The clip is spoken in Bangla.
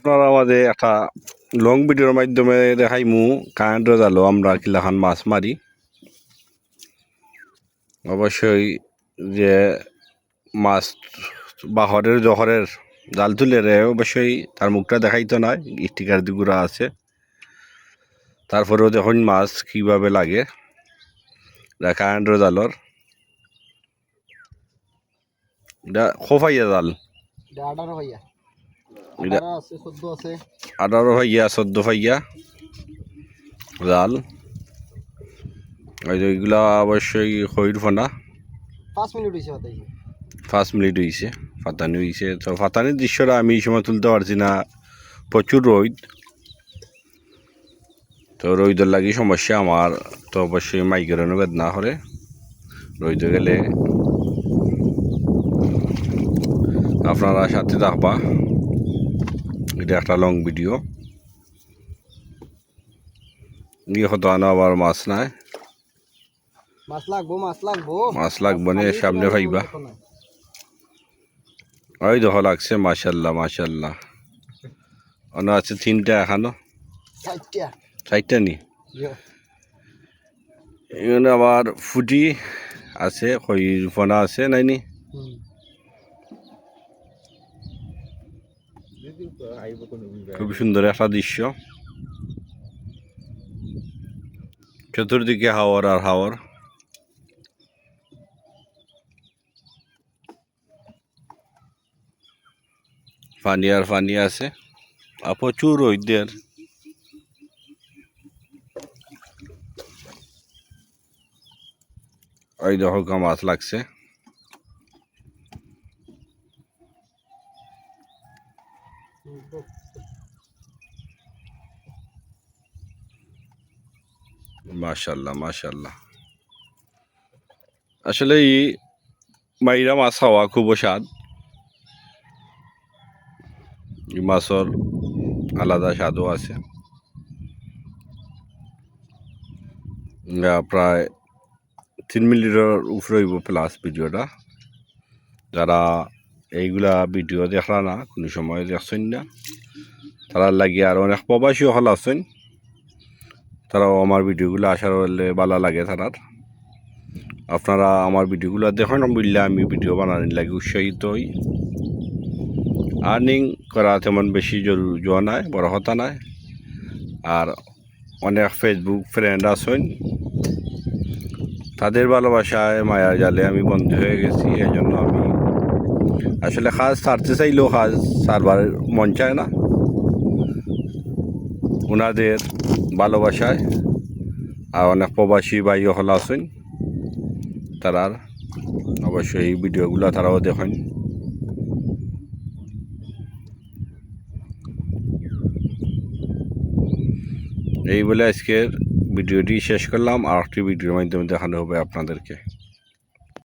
আপনারা আমাদের একটা লং ভিডিওর মাধ্যমে দেখাইমু। কারেন্ট জালো আমরা কিলাখান মাছ মারি। অবশ্যই যে মাছ বাহরের জহরের জাল তুলে রে, অবশ্যই তার মুখটা দেখাইতো না স্টিকার দিগুড়া আছে। তারপরেও দেখুন মাছ কীভাবে লাগে। এটা কারেন্টের জালর এটা খোফাইয়া জাল। আঠারো ভাইয়া চোদ্দ ফাইয়া জাল। ওইগুলা অবশ্যই খৈর ফোনা পাঁচ মিনিট হয়েছে পাঁচ মিনিট হয়েছে ফাতানি হয়েছে তো ফাতানির দৃশ্যটা আমি এই সময় তুলতে পারছি না। প্রচুর রোদ। তো রোদের লাগি সমস্যা আমার। তো অবশ্যই মাইগ্রেনও বেদনা করে। রোদে গেলে আপনারা সাথে থাকবা। এটা একটা লং ভিডিও হতো আনো আবার মাছ নাই। মাছ লাগবো মাছ লাগবো। মাছ লাগবো না, সামনে ভাইবা। ওই দেখো লাগছে মাশাল্লাহ মাশাল্লাহ। অন্য আছে তিনটা এখানো। চারটা। নি? এখানে আবার ফুটি আছে খই ফোনা আছে নাইনি হুম খুব সুন্দর একটা দৃশ্য। চতুর্দিকে হাওয়ার আর হাওয়ার। পানি আর পানি আছে, আর প্রচুর রোদের ওই দেখো মাছ লাগছে। মাশাল্লাহ মাশাল্লাহ আসলে এই মাইরা মাছ খাওয়া খুব স্বাদ এই আলাদা স্বাদও আছে। প্রায় তিন মিনিটের উপরে প্লাস ভিডিওটা যারা এইগুলা ভিডিও দেখলা না, কোনো সময় দেখছেন না। তারা লাগিয়ে আর অনেক প্রবাসী হল আছেন। তারাও আমার ভিডিওগুলো আসার হলে ভালো লাগে তারার। আপনারা আমার ভিডিওগুলো দেখেন বললে আমি ভিডিও বানানোর লাগে উৎসাহিত হই। আর্নিং করা তেমন বেশি জোয়া নাই, বড় কথা নাই। আর অনেক ফেসবুক ফ্রেন্ড আছেন। তাদের ভালোবাসায় মায়ার জালে আমি বন্ধু হয়ে গেছি এই জন্য আমি আসলে কাজ ছাড়তে চাইলেও কাজ সারবার মন চায় না। ওনাদের ভালোবাসায় আর অনেক প্রবাসী ভাই হল আছেন তারার অবশ্যই এই ভিডিওগুলো তারাও দেখেন। এই বলে আজকের ভিডিওটি শেষ করলাম। আর একটি ভিডিওর মাধ্যমে দেখানো হবে আপনাদেরকে।